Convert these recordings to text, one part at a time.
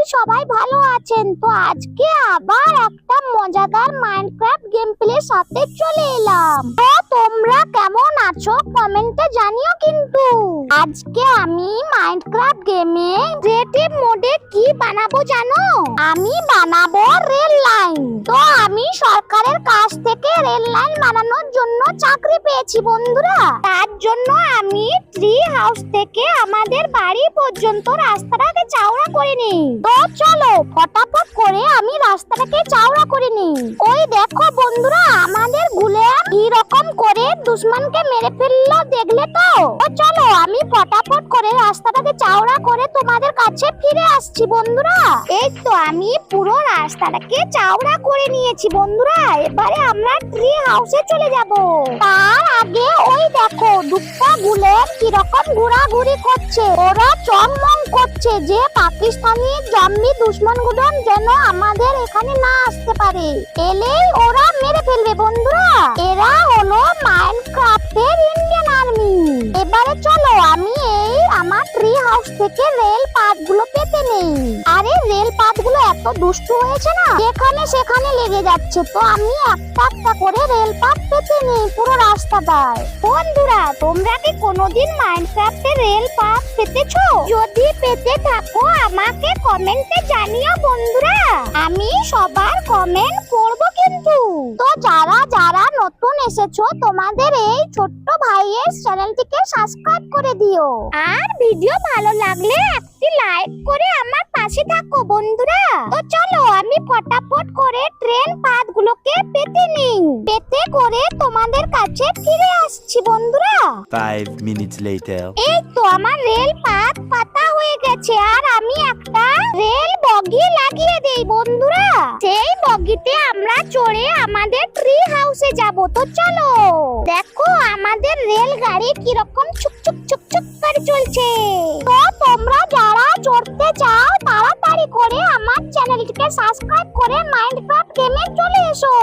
করি সবাই ভালো আছেন। তো আজকে আবার একটা মজাদার মাইনক্রাফট গেম প্লে সাথে চলে এলাম। তো তোমরা কেমন আছো? কমেন্টে জানিও কিন্তু। আজকে আমি মাইনক্রাফট গেমে ক্রিয়েটিভ মোডে কি বানাবো জানো? আমি বানাবো রেল লাইন। তো আমি সরকারের কাছ থেকে রেল লাইন বানানোর জন্য চাকরি পেয়েছি বন্ধুরা। তার জন্য আমি ট্রি হাউস থেকে আমাদের বাড়ি পর্যন্ত রাস্তাটাকে চওড়া করে নিই। তো চলো, ফটাফট করে আমি রাস্তাটাকে চওড়া করে নিই। ওই দেখো বন্ধুরা, আমাদের গুলে কি রকম করে দুশ্মনকে মেরে ফেলল দেখলে তো চলো, আমি ফটাফট করে রাস্তাটাকে চওড়া করে তোমাদের কাছে ফিরে আসছি, বন্ধুরা। এই তো আমি পুরো রাস্তাটাকে চাওড়া করে নিয়েছি, বন্ধুরা। এবারে আমরা ট্রি হাউসে চলে যাব। ওই দেখো দুপা কীরকম ঘোরাঘুরি করছে? ওরা চমমং করছে যে পাকিস্তানি জম্বি দুশ্মনগুলো যেন আমাদের এখানে না আসতে পারে। এলেই ওরা মেরে ফেলবে বন্ধুরা। এরা হলো মাইনক্রাফটের ইন্ডিয়ান আর্মি। এবারে চলো, আমি এই আমার ট্রি হাউস থেকে রেল পাতগুলো পেতে নেই। আরে রেল পাতগুলো এত দুষ্টু হয়েছে না? যেখানে সেখানে লেগে যাচ্ছে তো, আমি একটা একটা করে রেল পাত পেতে নেই পুরো রাস্তাটায়। বন্ধুরা, তোমরা কি কোনোদিন মাইনক্রাফটে রেল পাত পেতেছো? যদি পেতে থাকো, আমাকে কমেন্টে জানিও বন্ধুরা। আমি সবার কমেন্ট পড়ব কিন্তু। তো যারা যারা নতুন এসেছ তোমাদের এই ছোট্ট ভাইয়ের চ্যানেলটিকে সাবস্ক্রাইব করে দিও। আর ভিডিও ভালো লাগলে একটি লাইক করে আমার পাশে থাকো বন্ধুরা। তো চলো আমি ফটাফট করে ট্রেন পাতগুলোকে পেতে নিই। পেতে করে তোমাদের কাছে ফিরে আসছি বন্ধুরা। Five minutes later. এই তো আমার রেল পাত পাতা হয়ে গেছে আর আমি একটা রেল বগি লাগিয়ে দেই বন্ধুরা। সেই বগিতে আমরা চড়ে আমাদের ট্রি হাউসে যাব, তো চলো। দেখো আমাদের রেল গাড়ি কীরকম ছুক ছুক করে চলছে। তো তোমরা যারা চড়তে চাও, তাড়াতাড়ি করে আমার চ্যানেলটিকে সাবস্ক্রাইব করে মাইন্ডক্রাফট গেমে চলে এসো।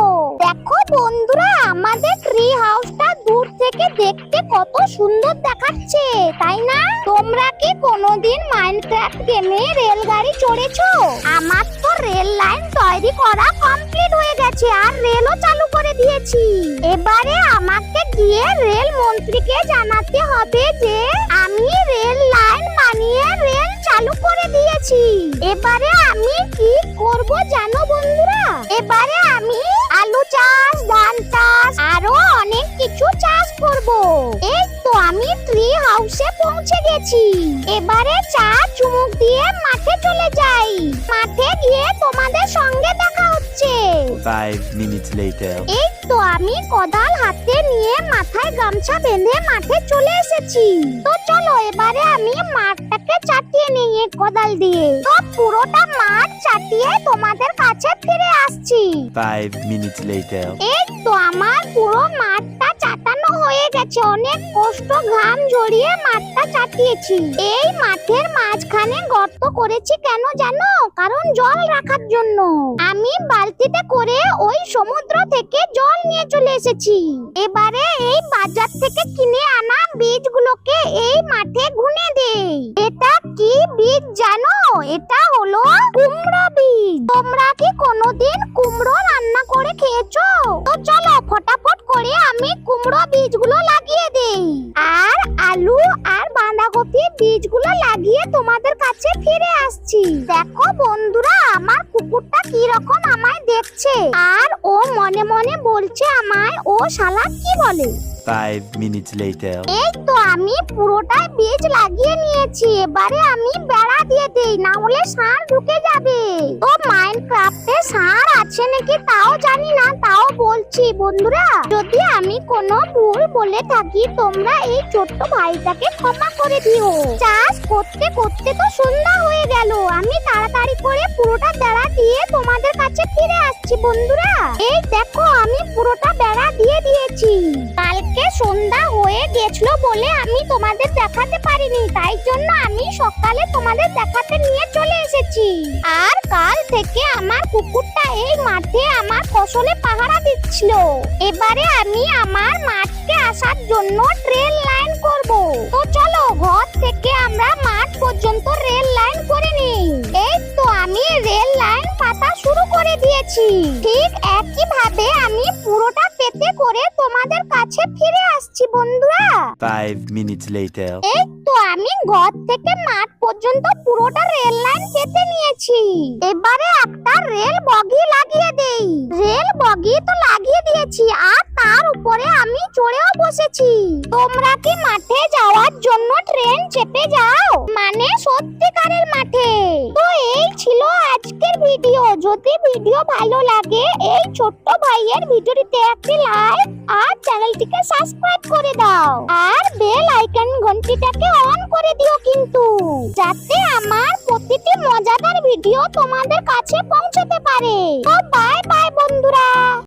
দেখো বন্ধুরা, আমাদের ট্রি হাউসটা দূর থেকে দেখতে কত সুন্দর দেখাচ্ছে, তাই না? তোমরা কি কোনোদিন মাইনক্রাফট গেমে রেলগাড়ি চড়েছো? আমার তো গেছে আর রেলও চালু করে দিয়েছি। এবারে আমাকে গিয়ে রেল মন্ত্রীকে জানাতে হবে যে, আমি রেল লাইন বানিয়ে রেল চালু করে দিয়েছি। এবারে আমি কি করব জানো বন্ধুরা? এবারে আমি আলু চাষ, ধান চাষ, আরও অনেক কিছু চাষ করব। এই তো আমি ট্রি হাউসে পৌঁছে গেছি। এবারে চা চুমুক দিয়ে মাঠে চলে যাই। মাঠে গিয়ে তোমাদের সঙ্গে Five minutes later. এই তো আমি কোদাল হাতে নিয়ে মাথায় গামছা বেঁধে মাঠে চলে এসেছি তো চলো এবারে আমি মাঠটাকে চাটিয়ে নিই এই কোদাল দিয়ে তো পুরোটা মাঠ চাটিয়ে তোমাদের কাছে ফিরে আসছি Five minutes later. এই তো আমার পুরো চাটানো গেছে। অনেক কষ্ট, ঘাম ঝরিয়ে মাঠটা চাটিয়েছি। এই মাঠের মাঝখানে গর্ত করেছি কেন জানো? কারণ জল রাখার জন্য। আমি বালতিতে করে ওই সমুদ্র থেকে জল নিয়ে চলে এসেছি। এবারে এই বাজার থেকে কিনে আনা বীজগুলোকে এই মাঠে গুনে দেই। এটা কি বীজ জানো? এটা হলো কুমড়ো বীজ। তোমরা কি কোনোদিন কুমড়ো রান্না করে খেয়েছো? তো চলো আমি কুমড়ো বীজগুলো লাগিয়ে দেই। আর আলু আর বাঁধাকপি বীজগুলো লাগিয়ে তোমাদের কাছে ফিরে আসছি। দেখো বন্ধুরা আমার কুকুরটা কি রকম আমায় দেখছে। আর ও মনে মনে বলছে আমায় ও শালা কি বলে? Five minutes later. এই তো আমি পুরোটাই বীজ লাগিয়ে নিয়েছি। এবারে আমি বেড়া দিয়ে দেই না হলে সার ঢুকে যাবে। তো মাইনক্রাফটে সার আছে নাকি তাও জানি না তাও বলছি বন্ধুরা। যদি আমি কোনো ভুল বলে থাকি তোমরা এই ছোট্ট ভাইটাকে ক্ষমা করে দিও। চাষ করতে করতে তো সন্ধ্যা হয়ে গেল। আমি তাড়াতাড়ি করে পুরোটা বেড়া দিয়ে তোমাদের কাছে ফিরে আসছি বন্ধুরা। এই দেখো, আমি পুরোটা বেড়া দিয়ে দিয়েছি। কালকে সন্ধ্যা হয়ে গেছিল বলে আমি তোমাদের দেখাতে পারিনি। তাই জন্য আমি সকালে তোমাদের দেখাতে নিয়ে চলে এসেছি। আর কাল থেকে আমার কুকুরটা এই মাঠে আমার ফসলে পাহারা দিচ্ছিল। এবারে আমি আমার মাঠকে আসার জন্য ট্রেন লাইন গেছি ঠিক একই ভাবে আমি পুরোটা পেতে করে তোমাদের কাছে ফিরে আসছি বন্ধুরা। Five minutes later. এই তো আমি ঘর থেকে মাঠ পর্যন্ত পুরোটা রেল লাইন পেতে নিয়েছি। এবারে একটা রেল বগি লাগিয়ে দেই। রেল বগি তো লাগিয়ে দিয়েছি আর তার উপরে আমি চড়েও বসেছি। তোমরা কি মাঠে যাওয়ার জন্য ট্রেন চেপে যাও? মানে যদি ভিডিও ভালো লাগে, এই ছোট্ট ভাইয়ের ভিডিওটিতে একটি লাইক আর চ্যানেলটিকে সাবস্ক্রাইব করে দাও। আর বেল আইকন ঘন্টিটাকে অন করে দিও কিন্তু, যাতে আমার প্রতিটি মজাদার ভিডিও তোমাদের কাছে পৌঁছতে পারে। তো বাই বাই বন্ধুরা।